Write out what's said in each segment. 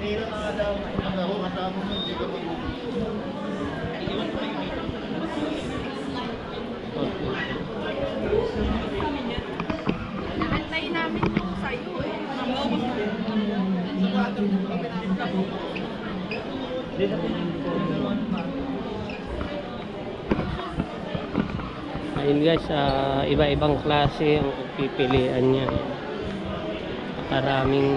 Mahirap na daw. Ang ako kasama mo, hindi ka magugulo. Naantay namin yung sa'yo eh. Ayun guys, ah, iba-ibang klase ang pipilian niya. Maraming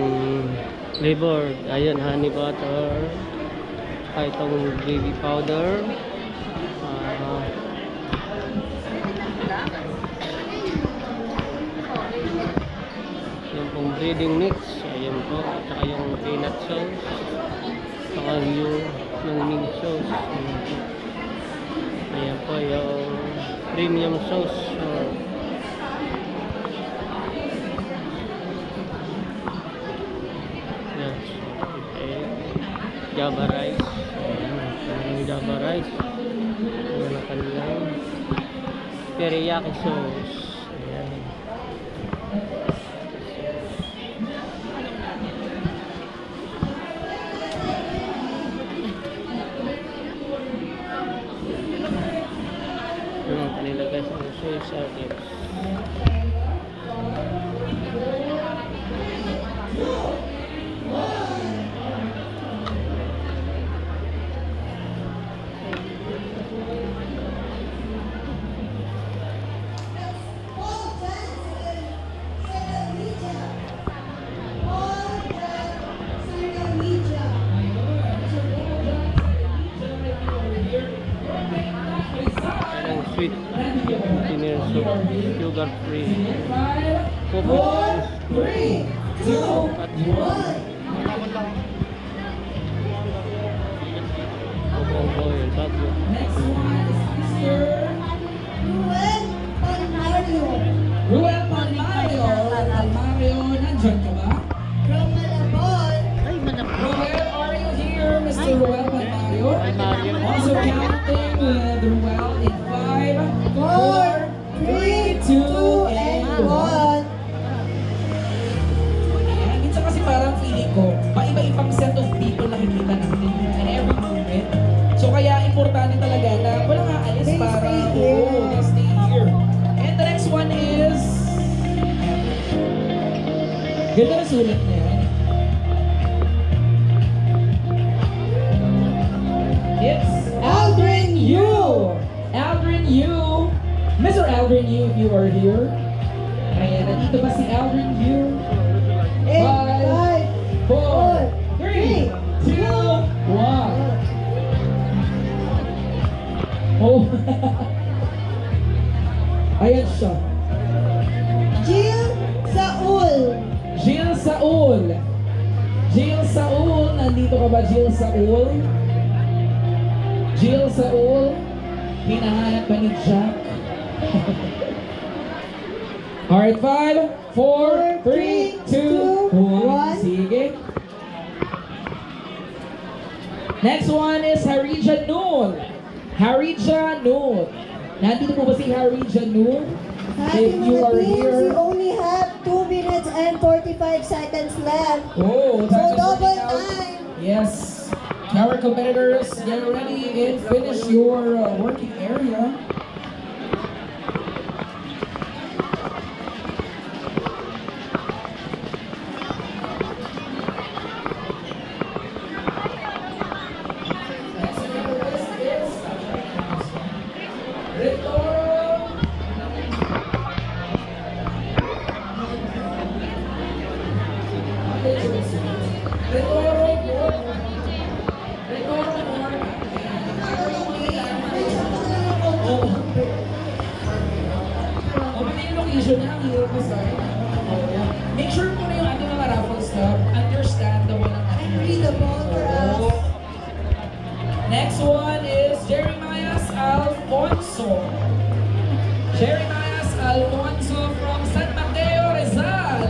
flavor. Ayun, honey butter. Saka itong gravy powder. Ah, yung pong breading mix. Ayun po. At yung peanut sauce. Saka yung, yung mint sauce. Ayan po yung premium sauce. So, yan. Okay. Java rice. Ayan. Java rice. Ayan ang kanilang teriyaki sauce. Guys ang soy sugar free Four, three, two, one. Next one is Mr. Ruben Ruben Ganda na sulat niya. It's Aldrin Yu! Aldrin Yu! Mr. Aldrin Yu, if you are here. Ayan, nandito ba si Aldrin Yu? Eight, Five, five, four, three, two, one. Oh. Ayan siya. Nandito ka ba, Jill Saul? Jill Saul. Hinahanap ba ni Jack? Alright, five, four, three, two, one. Sige. Next one is Harija Noon. Harija Noon. Nandito po ba si Harija Noon? If you are here. we only have 2 minutes and 45 seconds left. Oh, So double time. Yes. Our competitors, get ready and finish your uh, working area. Make sure po na yung ating mga raffle stop, understandable ang ating Readable for us. Next one is Jeremias Alfonso. Jeremias Alfonso from San Mateo, Rizal.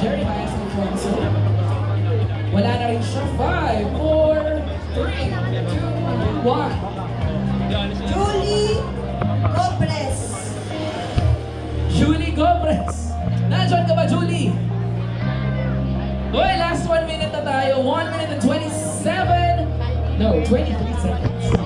Jeremias Alfonso. Wala na rin siya. Five, four, three, two, one. Julie Copres. Julie Gomez. Nandiyan ka ba, Julie? Hoy, last one minute na tayo. 1 minute and 27. No, 23 seconds.